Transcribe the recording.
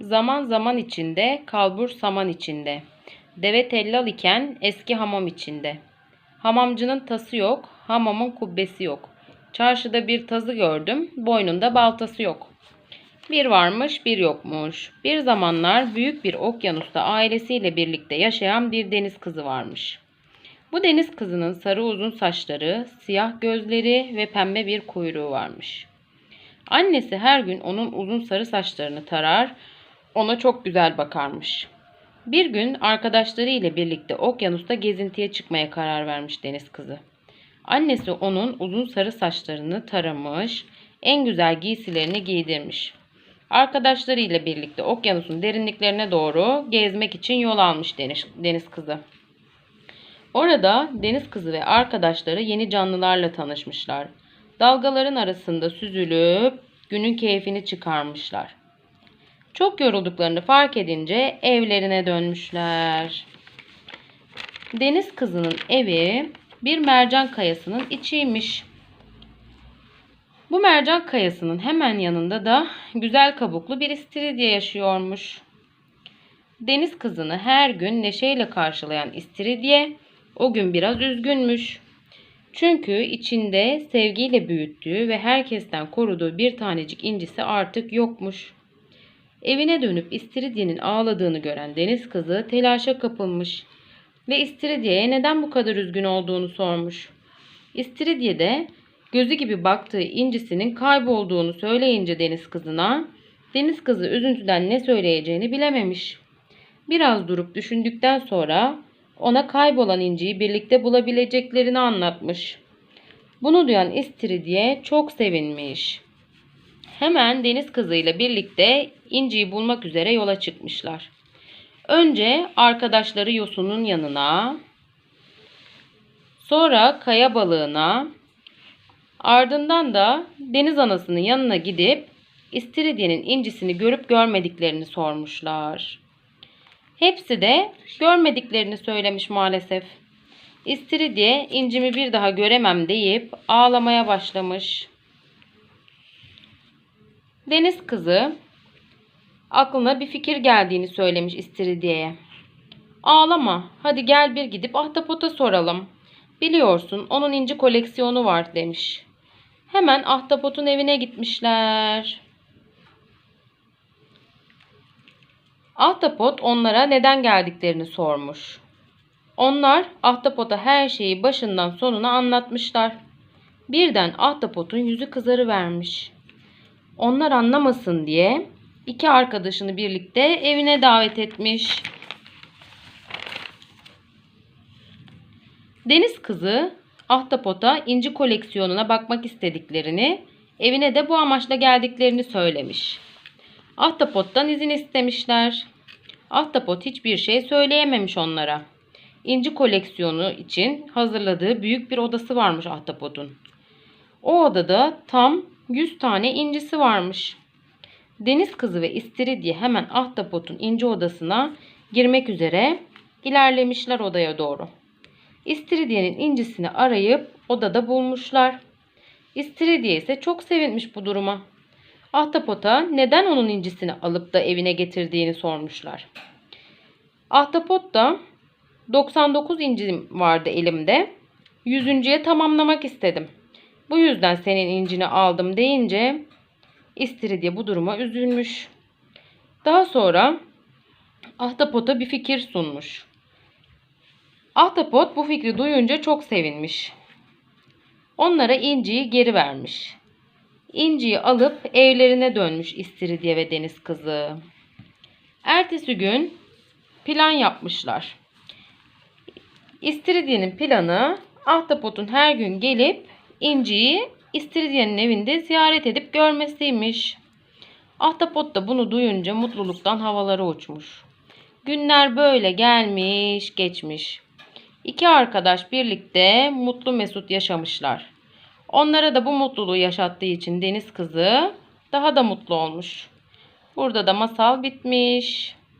Zaman zaman içinde, kalbur saman içinde. Deve tellal iken eski hamam içinde. Hamamcının tası yok, hamamın kubbesi yok. Çarşıda bir tazı gördüm, boynunda baltası yok. Bir varmış, bir yokmuş. Bir zamanlar büyük bir okyanusta ailesiyle birlikte yaşayan bir deniz kızı varmış. Bu deniz kızının sarı uzun saçları, siyah gözleri ve pembe bir kuyruğu varmış. Annesi her gün onun uzun sarı saçlarını tarar, ona çok güzel bakarmış. Bir gün arkadaşları ile birlikte okyanusta gezintiye çıkmaya karar vermiş deniz kızı. Annesi onun uzun sarı saçlarını taramış, en güzel giysilerini giydirmiş. Arkadaşları ile birlikte okyanusun derinliklerine doğru gezmek için yol almış deniz, deniz kızı. Orada deniz kızı ve arkadaşları yeni canlılarla tanışmışlar. Dalgaların arasında süzülüp günün keyfini çıkarmışlar. Çok yorulduklarını fark edince evlerine dönmüşler. Deniz kızının evi bir mercan kayasının içiymiş. Bu mercan kayasının hemen yanında da güzel kabuklu bir istiridye yaşıyormuş. Deniz kızını her gün neşeyle karşılayan istiridye o gün biraz üzgünmüş. Çünkü içinde sevgiyle büyüttüğü ve herkesten koruduğu bir tanecik incisi artık yokmuş. Evine dönüp İstiridye'nin ağladığını gören deniz kızı telaşa kapılmış ve İstiridye'ye neden bu kadar üzgün olduğunu sormuş. İstiridye de gözü gibi baktığı incisinin kaybolduğunu söyleyince deniz kızına deniz kızı üzüntüden ne söyleyeceğini bilememiş. Biraz durup düşündükten sonra ona kaybolan inciyi birlikte bulabileceklerini anlatmış. Bunu duyan İstiridye çok sevinmiş. Hemen deniz kızıyla birlikte inciyi bulmak üzere yola çıkmışlar. Önce arkadaşları Yosun'un yanına, sonra kaya balığına, ardından da deniz anasının yanına gidip İstiridye'nin incisini görüp görmediklerini sormuşlar. Hepsi de görmediklerini söylemiş maalesef. İstiridye incimi bir daha göremem deyip ağlamaya başlamış. Deniz kızı aklına bir fikir geldiğini söylemiş İstiridye'ye. Ağlama, hadi gel bir gidip ahtapota soralım. Biliyorsun onun inci koleksiyonu var demiş. Hemen ahtapotun evine gitmişler. Ahtapot onlara neden geldiklerini sormuş. Onlar ahtapota her şeyi başından sonuna anlatmışlar. Birden ahtapotun yüzü kızarı vermiş. Onlar anlamasın diye iki arkadaşını birlikte evine davet etmiş. Deniz kızı ahtapota inci koleksiyonuna bakmak istediklerini, evine de bu amaçla geldiklerini söylemiş. Ahtapot'tan izin istemişler. Ahtapot hiçbir şey söyleyememiş onlara. İnci koleksiyonu için hazırladığı büyük bir odası varmış Ahtapot'un. O odada tam 100 tane incisi varmış. Deniz kızı ve istiridye hemen Ahtapot'un inci odasına girmek üzere ilerlemişler odaya doğru. İstiridye'nin incisini arayıp odada bulmuşlar. İstiridye ise çok sevinmiş bu duruma. Ahtapot'a neden onun incisini alıp da evine getirdiğini sormuşlar. Ahtapot da 99 incim vardı elimde. Yüzüncüye tamamlamak istedim. Bu yüzden senin incini aldım deyince İstiridye bu duruma üzülmüş. Daha sonra Ahtapot'a bir fikir sunmuş. Ahtapot bu fikri duyunca çok sevinmiş. Onlara inciyi geri vermiş. İnciyi alıp evlerine dönmüş İstiridye ve Deniz kızı. Ertesi gün plan yapmışlar. İstiridye'nin planı Ahtapot'un her gün gelip İnci'yi İstiridye'nin evinde ziyaret edip görmesiymiş. Ahtapot da bunu duyunca mutluluktan havalara uçmuş. Günler böyle gelmiş geçmiş. İki arkadaş birlikte mutlu mesut yaşamışlar. Onlara da bu mutluluğu yaşattığı için deniz kızı daha da mutlu olmuş. Burada da masal bitmiş.